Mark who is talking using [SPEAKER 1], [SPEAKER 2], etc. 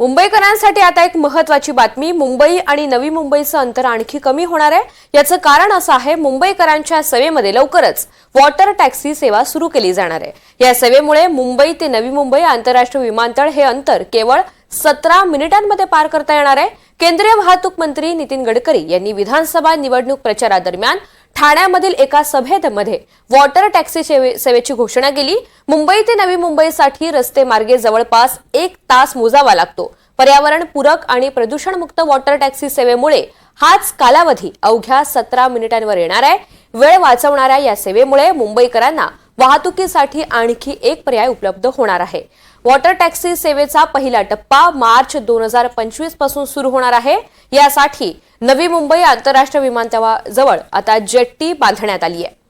[SPEAKER 1] मुंबईकरांसाठी आता एक महत्वाची बातमी मुंबई आणि नवी मुंबईचं अंतर आणखी कमी होणार आहे. याचं कारण असं आहे मुंबईकरांच्या सेवेमध्ये लवकरच वॉटर टॅक्सी सेवा सुरू केली जाणार आहे. या सेवेमुळे मुंबई ते नवी मुंबई आंतरराष्ट्रीय विमानतळ हे अंतर केवळ सतरा मिनिटांमध्ये पार करता येणार आहे. केंद्रीय वाहतूक मंत्री नितीन गडकरी यांनी विधानसभा निवडणूक प्रचारादरम्यान ठाण्यामधील एका सभेमध्ये वॉटर टॅक्सी सेवे- सेवेची घोषणा केली. मुंबई ते नवी मुंबईसाठी रस्ते मार्गे जवळपास एक तास मोजावा लागतो. पर्यावरण पूरक आणि प्रदूषणमुक्त वॉटर टॅक्सी सेवेमुळे हाच कालावधी अवघ्या सतरा मिनिटांवर येणार आहे. वेळ वाचवणाऱ्या या सेवेमुळे मुंबईकरांना वाहतुकीसाठी आणखी एक पर्याय उपलब्ध होणार आहे. वॉटर टॅक्सी सेवेचा पहिला टप्पा मार्च दोन हजार पंचवीसपासून सुरू होणार आहे. यासाठी नवी मुंबई आंतरराष्ट्रीय विमानतळाजवळ आता जेट्टी बांधण्यात आली आहे.